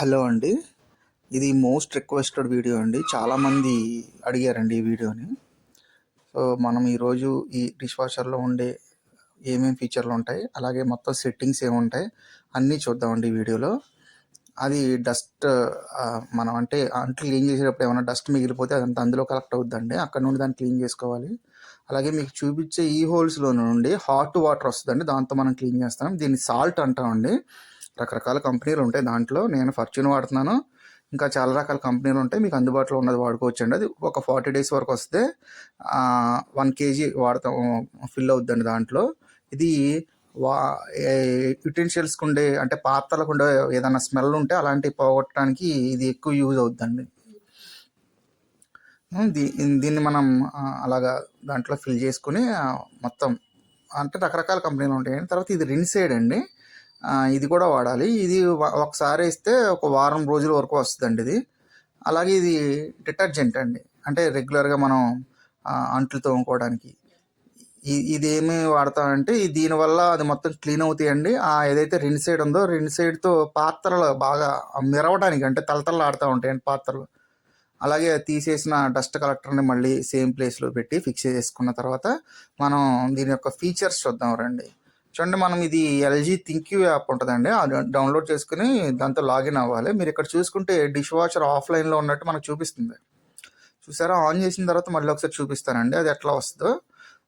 Hello అండి. ఇది most requested video అండి. చాలామంది అడిగారండి ఈ వీడియోని. సో మనం ఈరోజు ఈ డిష్ వాషర్లో ఉండే ఏమేమి ఫీచర్లు ఉంటాయి అలాగే మొత్తం సెట్టింగ్స్ ఏముంటాయి అన్నీ చూద్దామండి ఈ వీడియోలో. అది డస్ట్ మనం అంటే అంట్లు క్లీన్ చేసేటప్పుడు ఏమైనా డస్ట్ మిగిలిపోతే అదంతా అందులో కలెక్ట్ అవుద్దండి. అక్కడ నుండి దాన్ని క్లీన్ చేసుకోవాలి. అలాగే మీకు చూపించే ఈ హోల్స్లో నుండి హాట్ వాటర్ వస్తుందండి. దాంతో మనం క్లీన్ చేస్తాం. దీన్ని సాల్ట్ అంటామండి. రకరకాల కంపెనీలు ఉంటాయి. దాంట్లో నేను ఫార్చ్యూన్ వాడుతున్నాను. ఇంకా చాలా రకాల కంపెనీలు ఉంటాయి. మీకు అందుబాటులో ఉన్నది వాడుకోవచ్చు అండి అది ఒక ఫార్టీ డేస్ వరకు వస్తే వన్ కేజీ వాడతాం ఫిల్ అవుద్దండి దాంట్లో. ఇది వా యుటెన్షియల్స్కి ఉండే అంటే పాత్రలకు ఉండే ఏదైనా స్మెల్ ఉంటే అలాంటివి పోగొట్టడానికి ఇది ఎక్కువ యూజ్ అవుద్దండి. దీ దీన్ని మనం అలాగా దాంట్లో ఫిల్ చేసుకుని మొత్తం అంటే రకరకాల కంపెనీలు ఉంటాయండి తర్వాత ఇది రిన్సైడ్ అండి. ఇది కూడా వాడాలి. ఇది ఒకసారి ఇస్తే ఒక వారం రోజుల వరకు వస్తుందండి ఇది. అలాగే ఇది డిటర్జెంట్ అండి. అంటే రెగ్యులర్గా మనం అంట్లు తోముకోవడానికి. ఇది ఏమి వాడతామంటే దీనివల్ల అది మొత్తం క్లీన్ అవుతాయండి. ఆ ఏదైతే రెండు సైడ్ ఉందో రెండు సైడ్తో పాత్రలు బాగా మెరవడానికి అంటే తలతలలాడుతూ ఉంటాయండి పాత్రలు. అలాగే తీసేసిన డస్ట్ కలెక్టర్ని మళ్ళీ సేమ్ ప్లేస్లో పెట్టి ఫిక్స్ చేసుకున్న తర్వాత మనం దీని యొక్క ఫీచర్స్ చూద్దాం రండి. చూడండి మనం ఇది ఎల్జీ థింక్ యాప్ ఉంటుందండి. అది డౌన్లోడ్ చేసుకుని దాంతో లాగిన్ అవ్వాలి. మీరు ఇక్కడ చూసుకుంటే డిష్ వాషర్ ఆఫ్లైన్లో ఉన్నట్టు మనకు చూపిస్తుంది. చూసారా? ఆన్ చేసిన తర్వాత మళ్ళీ ఒకసారి చూపిస్తానండి. అది ఎట్లా వస్తుందో.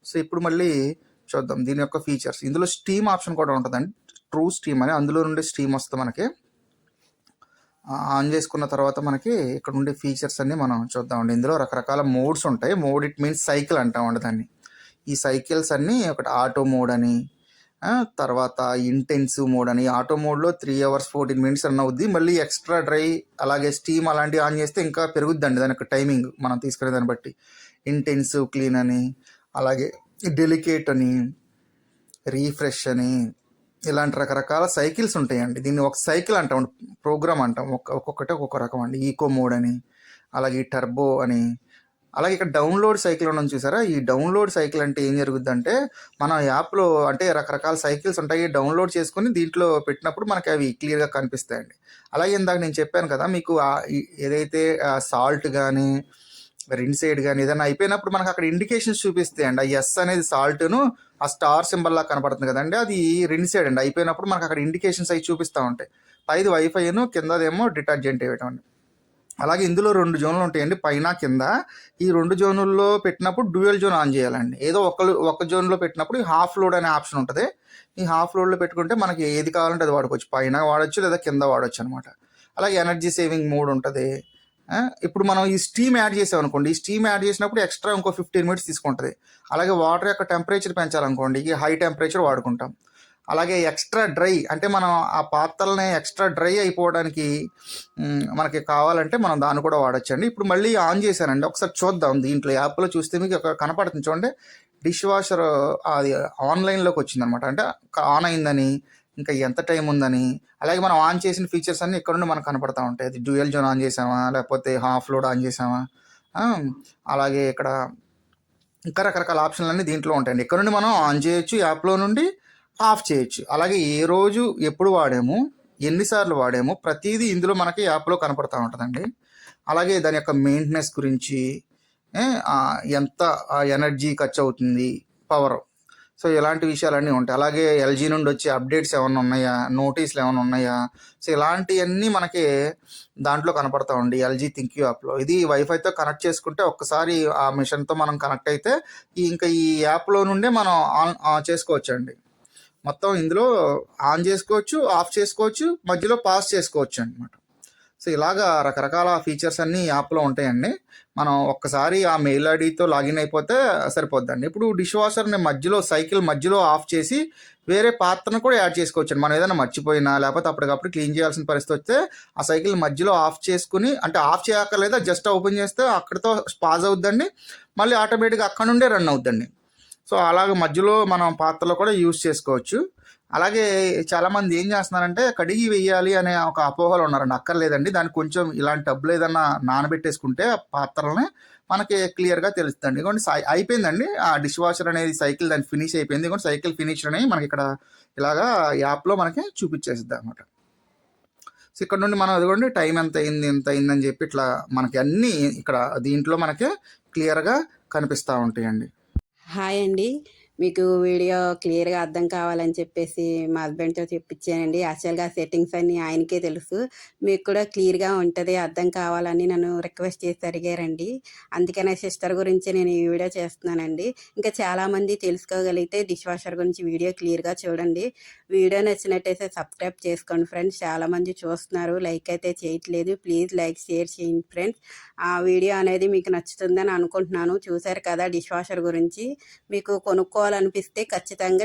సో ఇప్పుడు మళ్ళీ చూద్దాం. దీని యొక్క ఫీచర్స్ ఇందులో స్టీమ్ ఆప్షన్ కూడా ఉంటుందండి. ట్రూ స్టీమ్ అని. అందులో నుండి స్టీమ్ వస్తుంది మనకి. ఆన్ చేసుకున్న తర్వాత మనకి ఇక్కడ ఉండే ఫీచర్స్ అన్నీ మనం చూద్దామండి. ఇందులో రకరకాల మోడ్స్ ఉంటాయి. మోడ్ ఇట్ మీన్స్ సైకిల్ అంటామండి దాన్ని. ఈ సైకిల్స్ అన్నీ ఒకటి ఆటో మోడ్ అని తర్వాత ఇంటెన్సివ్ మోడ్ అని ఆటో మోడ్లో త్రీ అవర్స్ ఫోర్టీన్ మినిట్స్ అన్న అవుద్ది. మళ్ళీ ఎక్స్ట్రా డ్రై అలాగే స్టీమ్ అలాంటివి ఆన్ చేస్తే ఇంకా పెరుగుద్దండి దాని యొక్క టైమింగ్ మనం తీసుకునే దాన్ని బట్టి. ఇంటెన్సివ్ క్లీన్ అని అలాగే డెలికేట్ అని రీఫ్రెష్ అని ఇలాంటి రకరకాల సైకిల్స్ ఉంటాయండి. దీన్ని ఒక సైకిల్ అంటాం ప్రోగ్రామ్ అంటాం. ఒక్క ఒక్కొక్కటి ఒక్కొక్క రకం అండి. ఈకో మోడ్ అని అలాగే టర్బో అని అలాగే ఇక్కడ డౌన్లోడ్ సైకిల్ ఉండడం చూసారా? ఈ డౌన్లోడ్ సైకిల్ అంటే ఏం జరుగుద్దంటే మన యాప్లో అంటే రకరకాల సైకిల్స్ ఉంటాయి డౌన్లోడ్ చేసుకుని దీంట్లో పెట్టినప్పుడు మనకి అవి క్లియర్గా కనిపిస్తాయండి. అలాగే ఇందాక నేను చెప్పాను కదా మీకు ఏదైతే సాల్ట్ కానీ రిన్సైడ్ కానీ ఏదైనా అయిపోయినప్పుడు మనకు అక్కడ ఇండికేషన్స్ చూపిస్తాయి అండి ఆ ఎస్ అనేది సాల్ట్ను ఆ స్టార్ సింబల్ లా కనపడుతుంది కదండి అది రిన్సైడ్ అండి. అయిపోయినప్పుడు మనకు అక్కడ ఇండికేషన్స్ అవి చూపిస్తూ ఉంటాయి. పైది వైఫైను కిందదేమో డిటర్జెంట్ వేయటం అండి. అలాగే ఇందులో రెండు జోన్లు ఉంటాయండి పైన కింద. ఈ రెండు జోనుల్లో పెట్టినప్పుడు డ్యూయల్ జోన్ ఆన్ చేయాలండి. ఏదో ఒక ఒక జోన్లో పెట్టినప్పుడు ఈ హాఫ్ లోడ్ అనే ఆప్షన్ ఉంటుంది. ఈ హాఫ్ లోడ్లో పెట్టుకుంటే మనకి ఏది కావాలంటే అది వాడుకోవచ్చు. పైన వాడచ్చు లేదా కింద వాడచ్చు అనమాట. అలాగే ఎనర్జీ సేవింగ్ మోడ్ ఉంటుంది. ఇప్పుడు మనం ఈ స్టీమ్ యాడ్ చేసాం అనుకోండి ఈ స్టీమ్ యాడ్ చేసినప్పుడు ఎక్స్ట్రా ఇంకో ఫిఫ్టీన్ మినిట్స్ తీసుకుంటుంది. అలాగే వాటర్ యొక్క టెంపరేచర్ పెంచాలనుకోండి ఈ హై టెంపరేచర్ వాడుకుంటాం. అలాగే ఎక్స్ట్రా డ్రై అంటే మనం ఆ పాత్రలనే ఎక్స్ట్రా డ్రై అయిపోవడానికి మనకి కావాలంటే మనం దాన్ని కూడా వాడచ్చండి. ఇప్పుడు మళ్ళీ ఆన్ చేశానండి. ఒకసారి చూద్దాం దీంట్లో యాప్లో చూస్తే మీకు కనపడుతుంది చూడండి. డిష్ వాషర్ అది ఆన్లైన్లోకి వచ్చిందనమాట. అంటే ఆన్ అయిందని ఇంకా ఎంత టైం ఉందని అలాగే మనం ఆన్ చేసిన ఫీచర్స్ అన్నీ ఇక్కడ నుండి మనకు కనపడతా ఉంటాయి. అది డ్యూయల్ జోన్ ఆన్ చేసామా లేకపోతే హాఫ్ లోడ్ ఆన్ చేసామా అలాగే ఇక్కడ ఇంకా రకరకాల ఆప్షన్లు అన్నీ దీంట్లో ఉంటాయండి. ఇక్కడ నుండి మనం ఆన్ చేయొచ్చు యాప్లో నుండి. ఆఫ్ చేయొచ్చు. అలాగే ఏ రోజు ఎప్పుడు వాడాము ఎన్నిసార్లు వాడాము ప్రతిదీ ఇందులో మనకి యాప్లో కనపడుతూ ఉంటుందండి. అలాగే దాని యొక్క మెయింటెనెన్స్ గురించి ఎంత ఎనర్జీ ఖర్చు అవుతుంది పవర్. సో ఇలాంటి విషయాలన్నీ ఉంటాయి. అలాగే ఎల్జీ నుండి వచ్చే అప్డేట్స్ ఏమైనా ఉన్నాయా? నోటీసులు ఏమైనా ఉన్నాయా? సో ఇలాంటివన్నీ మనకి దాంట్లో కనపడతా ఉండి ఎల్జీ థింక్ యూ యాప్లో. ఇది వైఫైతో కనెక్ట్ చేసుకుంటే ఒక్కసారి ఆ మిషన్తో మనం కనెక్ట్ అయితే ఇంకా ఈ యాప్లో నుండే మనం ఆన్ చేసుకోవచ్చండి. చేసుకోవచ్చు అండి మొత్తం ఇందులో ఆన్ చేసుకోవచ్చు ఆఫ్ చేసుకోవచ్చు మధ్యలో పాస్ చేసుకోవచ్చు అనమాట సో ఇలాగా రకరకాల ఫీచర్స్ అన్నీ యాప్లో ఉంటాయండి. మనం ఒక్కసారి ఆ మెయిల్ ఐడితో లాగిన్ అయిపోతే సరిపోద్దండి. ఇప్పుడు డిష్ వాషర్ని మధ్యలో సైకిల్ మధ్యలో ఆఫ్ చేసి వేరే పాత్రను కూడా యాడ్ చేసుకోవచ్చు మనం ఏదైనా మర్చిపోయినా లేకపోతే అప్పటికప్పుడు క్లీన్ చేయాల్సిన పరిస్థితి వస్తే ఆ సైకిల్ మధ్యలో ఆఫ్ చేసుకుని అంటే ఆఫ్ చేయక్కర్లేదా జస్ట్ ఓపెన్ చేస్తే అక్కడితో పాజ్ అవుద్దండి. మళ్ళీ ఆటోమేటిక్గా అక్కడ నుండే రన్ అవుద్దండి. సో అలాగే మధ్యలో మనం పాత్రలో కూడా యూజ్ చేసుకోవచ్చు. అలాగే చాలామంది ఏం చేస్తున్నారంటే కడిగి వెయ్యాలి అనే ఒక అపోహలు ఉన్నారండి. అక్కర్లేదండి. దానికి కొంచెం ఇలాంటి డబ్బులు ఏదన్నా నానబెట్టేసుకుంటే ఆ పాత్రలని మనకి క్లియర్గా తెలుస్తుంది ఇదిగోండి సై- అయిపోయిందండి. ఆ డిష్ వాషర్ అనేది సైకిల్ దాని ఫినిష్ అయిపోయింది. ఇదిగోండి సైకిల్ ఫినిష్ అనేది మనకి ఇక్కడ ఇలాగా యాప్లో మనకి చూపించేసిద్ది అనమాట సో ఇక్కడ నుండి మనం అదిగోండి టైం ఎంత అయింది ఎంత అయిందని చెప్పి ఇట్లా మనకి అన్నీ ఇక్కడ దీంట్లో మనకి క్లియర్గా కనిపిస్తూ ఉంటాయండి. హాయ్ అండి. మీకు వీడియో క్లియర్గా అర్థం కావాలని చెప్పేసి మా హస్బెండ్తో చెప్పించానండి. యాక్చువల్గా సెట్టింగ్స్ అన్నీ ఆయనకే తెలుసు. మీకు కూడా క్లియర్గా ఉంటుంది అర్థం కావాలని నన్ను రిక్వెస్ట్ చేసి అడిగారండి. అందుకనే సిస్టర్ గురించి నేను ఈ వీడియో చేస్తున్నానండి. ఇంకా చాలామంది తెలుసుకోగలిగితే డిష్ వాషర్ గురించి వీడియో క్లియర్గా చూడండి. వీడియో నచ్చినట్టయితే సబ్స్క్రైబ్ చేసుకోండి ఫ్రెండ్స్. చాలామంది చూస్తున్నారు లైక్ అయితే చేయట్లేదు. ప్లీజ్ లైక్ షేర్ చేయండి ఫ్రెండ్స్. ఆ వీడియో అనేది మీకు నచ్చుతుందని అనుకుంటున్నాను. చూశారు కదా డిష్ వాషర్ గురించి. మీకు కావాలనిపిస్తే ఖచ్చితంగా